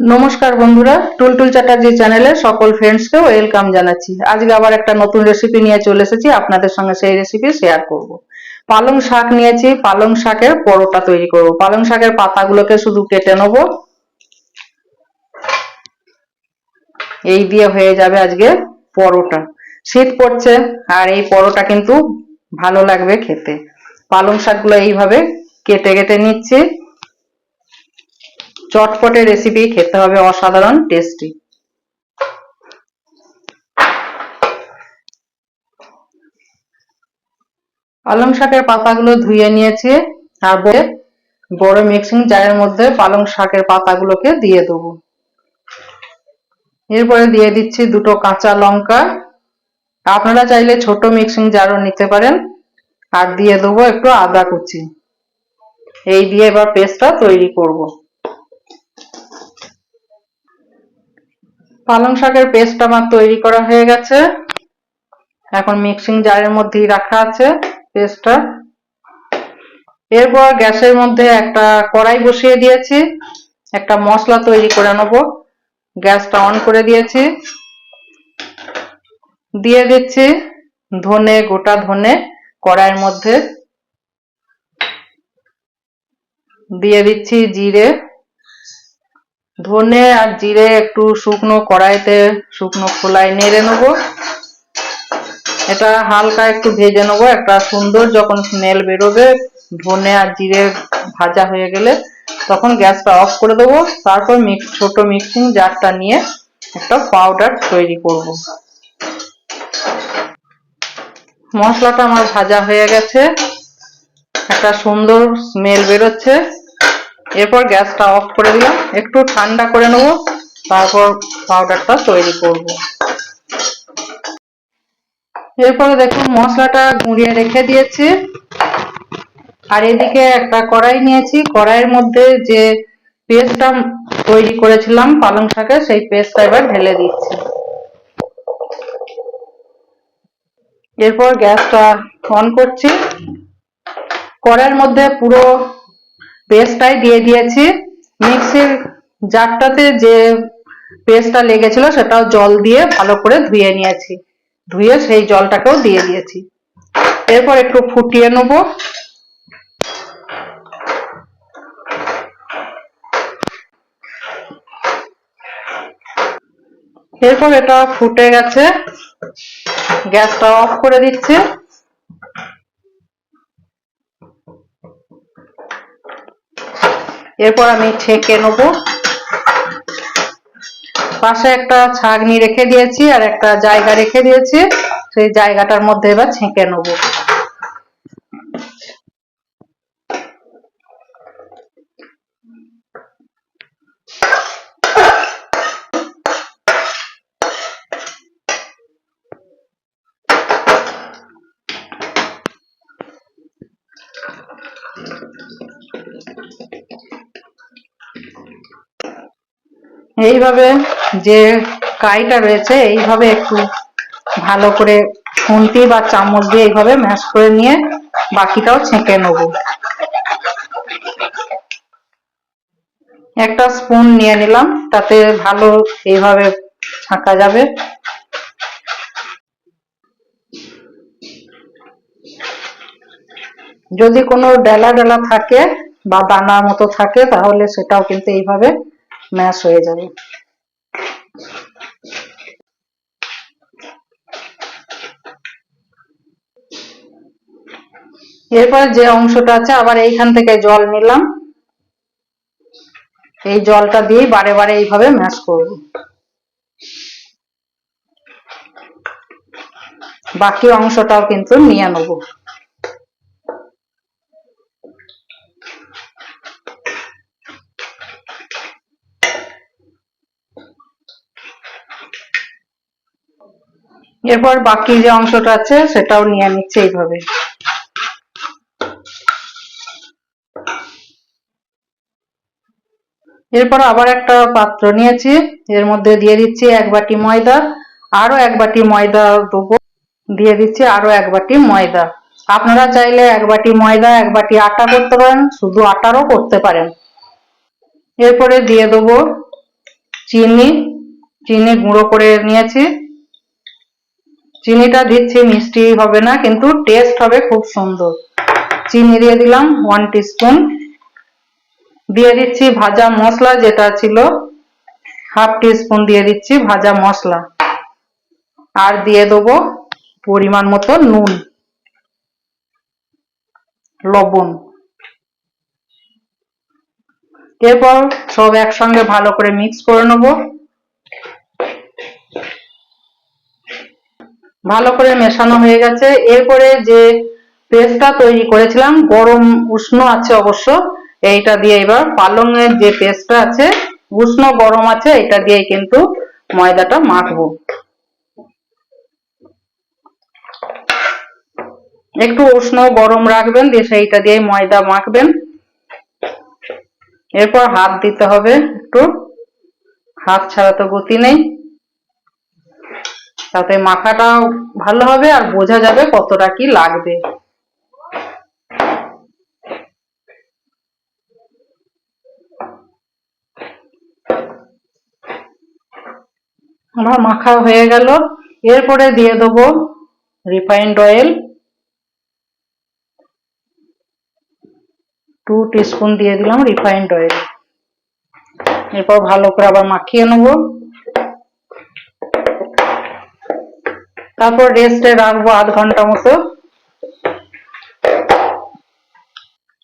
নমস্কার বন্ধুরা, টুলটুল চ্যাটার্জি চ্যানেলে সকল ফ্রেন্ডসকে ওয়েলকাম জানাচ্ছি। আজকে আবার একটা নতুন রেসিপি নিয়ে চলে এসেছি, আপনাদের সঙ্গে সেই রেসিপি শেয়ার করব। পালং শাক নিয়েছি, পালং শাকের পরোটা তৈরি করব। পালং শাকের পাতাগুলোকে শুধু কেটে নেব। এই দিয়ে হয়ে যাবে আজকে পরোটা। শীত পড়ছে, আর এই পরোটা কিন্তু ভালো লাগবে খেতে। পালং শাকগুলো এইভাবে কেটে কেটে নিচ্ছি। চটপটে রেসিপি খেতে হবে অসাধারণ টেস্টি পালং শাকের পাতাগুলো ধুয়ে নিয়েছি আর বড়- মিক্সিং জারের মধ্যে পালং শাকের পাতাগুলোকে দিয়ে দেবো। এরপরে দিয়ে দিচ্ছি দুটো কাঁচা লঙ্কা। আপনারা চাইলে ছোট মিক্সিং জারও নিতে পারেন। আর দিয়ে দেবো একটু আদা কুচি। এই দিয়ে এবার পেস্টটা তৈরি করব। পালং শাকের পেস্ট আমার তৈরি করা হয়ে গেছে। এখন মিক্সিং জারের মধ্যেই রাখা আছে পেস্টটা এরপর গ্যাসের মধ্যে একটা কড়াই বসিয়ে দিয়েছি। একটা মশলা তৈরি করে নেব। গ্যাসটা অন করে দিয়েছি। দিয়ে দিচ্ছি ধনে, গোটা ধনে কড়াইয়ের মধ্যে। দিয়ে দিচ্ছি জিরে। ধনে আর জিরে একটু শুকনো কড়াইতে, শুকনো খোলায় নেড়ে নেব। এটা হালকা একটু ভেজে নেব। একটা সুন্দর যখন স্মেল বেরোবে, ধনে আর জিরে ভাজা হয়ে গেলে, তখন গ্যাসটা অফ করে দেবো। তারপর মিক্স ছোট মিক্সিং জারটা নিয়ে একটা পাউডার তৈরি করব। মশলাটা আমার ভাজা হয়ে গেছে। একটা সুন্দর স্মেল বেরোচ্ছে। এরপর গ্যাসটা অফ করে দিলাম। একটু ঠান্ডা করে নেব, তারপর পাউডারটা তৈরি করব। এরপরে দেখুন, মশলাটা গুঁড়িয়ে রেখে দিয়েছি। আর এদিকে একটা কড়াই নিয়েছি। কড়াইয়ের মধ্যে যে পেস্টটা তৈরি করেছিলাম পালং শাকে, সেই পেস্টটা এবার ঢেলে দিচ্ছি। এরপর গ্যাসটা অন করছি। কড়াইয়ের মধ্যে পুরো পেস্টটাই দিয়ে দিয়েছি। মিক্সির জারটাতে যে পেস্টটা লেগেছিল সেটাও জল দিয়ে ভালো করে ধুয়ে নিয়েছি। ধুয়ে সেই জলটাকেও দিয়ে দিয়েছি। এরপর একটু ফুটিয়ে নেব। এরপর এটা ফুটে গেছে। গ্যাসটা অফ করে দিচ্ছি। এরপর আমি ছেঁকে নেব। পাশে একটা ছাগনি রেখে দিয়েছি আর একটা জায়গা রেখে দিয়েছি। সেই জায়গাটার মধ্যে এবার ছেঁকে নেব। এইভাবে যে কাইটা রয়েছে, এইভাবে একটু ভালো করে খুন্তি বা চামচ দিয়ে এইভাবে ম্যাশ করে নিয়ে বাকিটাও ছেঁকে নেব। একটা স্পুন নিয়ে নিলাম, তাতে ভালো এইভাবে ছাঁকা যাবে। যদি কোনো ডেলা ডেলা থাকে বা দানার মতো থাকে, তাহলে সেটাও কিন্তু এইভাবে ম্যাশ হয়ে যাবে। এরপর যে অংশটা আছে, আবার এইখান থেকে জল নিলাম। এই জলটা দিয়ে বারে বারে এইভাবে ম্যাশ করব। বাকি অংশটাও কিন্তু নিয়ে নেব। এরপর বাকি যে অংশটা আছে, সেটাও নিয়ে নিচ্ছে এইভাবে। এরপর আবার একটা পাত্র নিয়েছি, এর মধ্যে দিয়ে দিচ্ছি এক বাটি ময়দা আরও এক বাটি ময়দা দেবো। দিয়ে দিচ্ছি আরও এক বাটি ময়দা। আপনারা চাইলে এক বাটি ময়দা, এক বাটি আটা করতে পারেন, শুধু আটারও করতে পারেন। এরপরে দিয়ে দেবো চিনি চিনি গুঁড়ো করে নিয়েছি। চিনিটা দিচ্ছি, মিষ্টি হবে না, কিন্তু টেস্ট হবে খুব সুন্দর। চিনি দিয়ে দিলাম ওয়ান টিস্পুন দিয়ে দিচ্ছি ভাজা মশলা যেটা ছিল হাফ টিস্পুন দিয়ে দিচ্ছি ভাজা মশলা। আর দিয়ে দেবো পরিমাণ মতো নুন, লবণ। এরপর সব একসঙ্গে ভালো করে মিক্স করে নেব। ভালো করে মেশানো হয়ে গেছে। এরপরে যে পেস্টটা তৈরি করেছিলাম, গরম উষ্ণ আছে অবশ্য, এইটা দিয়ে এবার পালংয়ের যে পেস্টটা আছে, উষ্ণ গরম আছে এটা দিয়ে কিন্তু ময়দাটা মাখবো। একটু উষ্ণ গরম রাখবেন, দিয়ে সেইটা দিয়ে ময়দা মাখবেন। এরপর হাত দিতে হবে একটু। হাত ছাড়া তো গতি নেই। তাতে মাখাটা ভালো হবে আর বোঝা যাবে কতটা কি লাগবে। আমার মাখা হয়ে গেল। এরপরে দিয়ে দেবো রিফাইন্ড অয়েল টু টিস্পুন দিয়ে দিলাম রিফাইন্ড অয়েল এরপর ভালো করে আবার মাখিয়ে নেব। তারপর রেস্টে রাখব আধ ঘণ্টা মতো।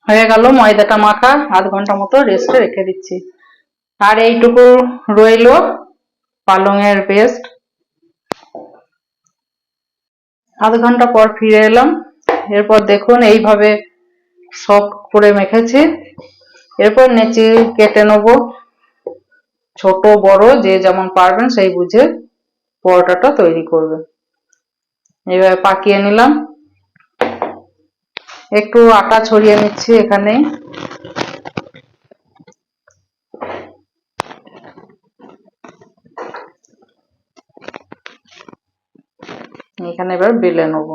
হয়ে গেল ময়দাটা মাখা, আধ ঘণ্টা মতো রেস্টে রেখে দিচ্ছি। আর এইটুকু রইল পালংয়ের পেস্ট আধ ঘণ্টা পর ফিরে এলাম। এরপর দেখুন এইভাবে সফট করে মেখেছি। এরপর নেচি কেটে নেব। ছোট, বড়, যে যেমন পারবেন সেই বুঝে পরোটাটা তৈরি করবে। এইভাবে পাকিয়ে নিলাম। একটু আটা ছড়িয়ে নিচ্ছি এখানে। এখানে এবার বেলে নেব।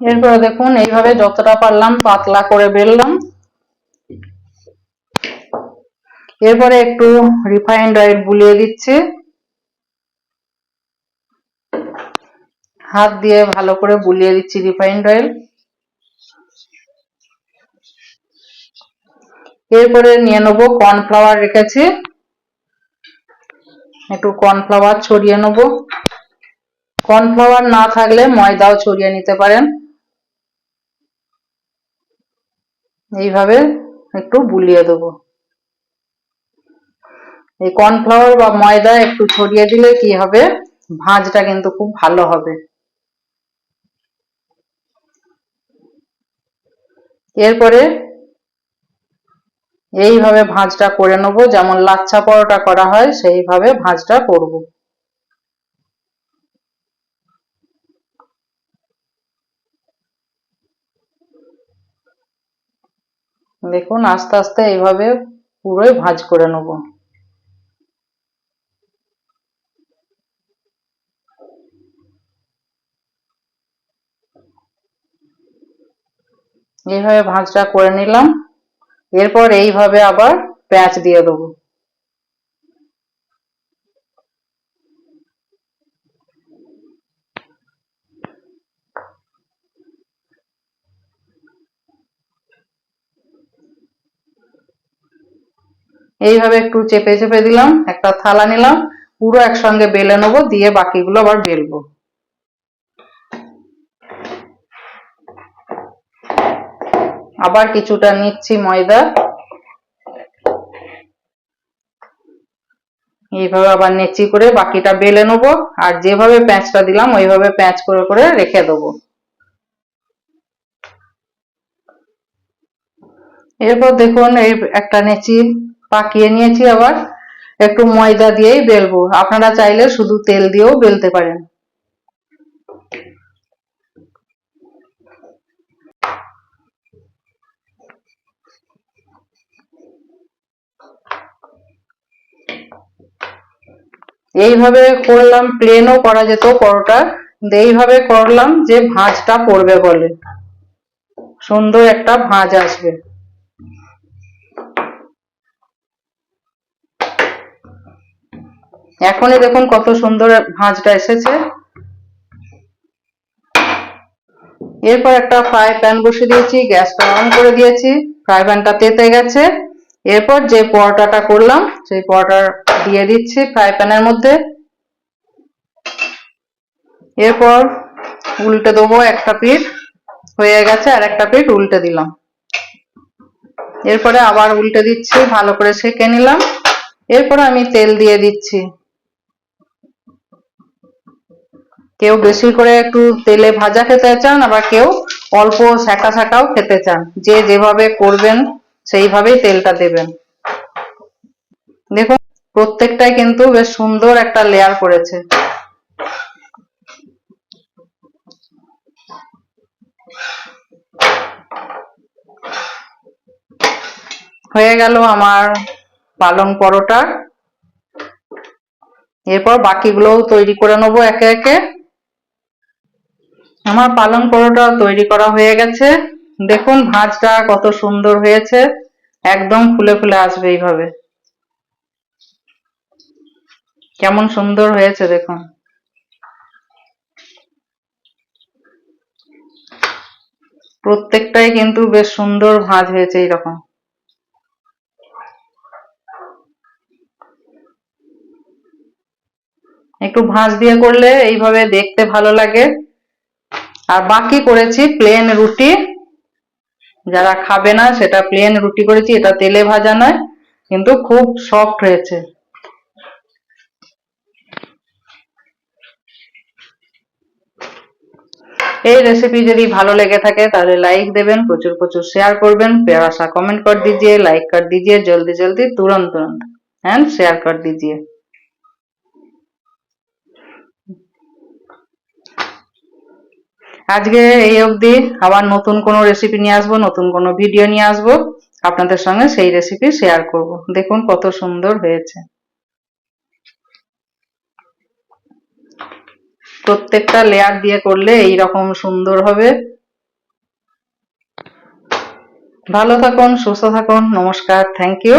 এরপরে দেখুন, এইভাবে যতটা পারলাম, পাতলা করে বেললাম। এরপরে একটু রিফাইন্ড অয়েল বুলিয়ে দিচ্ছি। হাত দিয়ে ভালো করে বুলিয়ে দিচ্ছি রিফাইন্ড অয়েল এরপরে নিয়ে নেব কর্নফ্লাওয়ার রেখেছি। একটু কর্নফ্লাওয়ার ছড়িয়ে নেব। কর্নফ্লাওয়ার না থাকলে ময়দাও ছড়িয়ে নিতে পারেন। এইভাবে একটু বুলিয়ে দেবো। এই কর্নফ্লাওয়ার বা ময়দা একটু ছড়িয়ে দিলে কি হবে? ভাঁজটা কিন্তু খুব ভালো হবে। এরপরে এইভাবে ভাঁজটা করে নেব। যেমন লাচ্ছা পরোটা করা হয়, সেইভাবে ভাঁজটা করব। দেখুন, আস্তে আস্তে এইভাবে পুরোই ভাঁজ করে নেব। এইভাবে ভাঁজটা করে নিলাম। এরপর এইভাবে আবার প্যাঁচ দিয়ে দেবো। এইভাবে একটু চেপে চেপে দিলাম, একটা থালা নিলাম, পুরো একসঙ্গে বেলে নেব, দিয়ে বাকিগুলো আবার বেলবো। আবার কিছুটা নিচ্ছি ময়দা। এইভাবে আবার নেচি করে বাকিটা বেলে নেব। আর যেভাবে প্যাঁচটা দিলাম, ওইভাবে প্যাঁচ করে করে রেখে দেবো। এরপর দেখুন, এই একটা নেচি পাকিয়ে নিয়েছি আবার। একটু ময়দা দিয়েই বেলবো। আপনারা চাইলে শুধু তেল দিয়েও বেলতে পারেন। এইভাবে করলাম প্লেনও করা যেত পরোটা এইভাবে করলাম যে ভাঁজটা পড়বে বলে। সুন্দর একটা ভাঁজ আসবে। এখনই দেখুন কত সুন্দর ভাঁজটা এসেছে। এরপর একটা ফ্রাই প্যান বসে দিয়েছি, গ্যাসটা অন করে দিয়েছি ফ্রাই প্যানটা তেতে গেছে। এরপর যে পরোটাটা করলাম, সেই পরোটার দিয়ে দিচ্ছি ফ্রাই প্যানের মধ্যে। এরপর উল্টে দেবো একটা পিঠ, হয়ে গেছে আর একটা পিঠ উল্টে দিলাম। এরপরে আবার উল্টে দিচ্ছি, ভালো করে সেঁকে নিলাম। এরপরে আমি তেল দিয়ে দিচ্ছি। কেউ বেশি করে একটু তেলে ভাজা খেতে চান, আবার কেউ অল্প শাঁকা শাঁকাও খেতে চান। যে যেভাবে করবেন, সেইভাবেই তেলটা দেবেন। দেখুন প্রত্যেকটাই কিন্তু বেশ সুন্দর একটা লেয়ার করেছে। হয়ে গেল আমার পালং পরোটা। এরপর বাকিগুলোও তৈরি করে নেব একে একে। আমার পালং পরোটা তৈরি করা হয়ে গেছে। দেখুন, ভাঁজটা কত সুন্দর হয়েছে। একদম ফুলে ফুলে আসবে এইভাবে। কেমন সুন্দর হয়েছে দেখুন। প্রত্যেকটাই কিন্তু বেশ সুন্দর ভাঁজ হয়েছে এইরকম। একটু ভাঁজ দিয়ে করলে এইভাবে দেখতে ভালো লাগে। আর বাকি করেছি প্লেন রুটি। যারা খাবে না, সেটা প্লেন রুটি করেছি, এটা তেলে ভাজা নয়, কিন্তু খুব সফট হয়েছে। এই রেসিপি যদি ভালো লেগে থাকে, তাহলে লাইক দেবেন, প্রচুর প্রচুর শেয়ার করবেন प्यारा কমেন্ট কর দিজিয়ে লাইক কর দিজিয়ে, জলদি জলদি, তুরন্ত তুরন্ত হ্যাঁ শেয়ার কর দিজিয়ে। আজকে এই অবধি আবার নতুন কোনো রেসিপি নিয়ে আসব, নতুন কোনো ভিডিও নিয়ে আসব, আপনাদের সঙ্গে সেই রেসিপি শেয়ার করব। দেখুন কত সুন্দর হয়েছে। প্রত্যেকটা লেয়ার দিয়ে করলে এই রকম সুন্দর হবে। ভালো থাকুন, সুস্থ থাকুন, নমস্কার থ্যাংক ইউ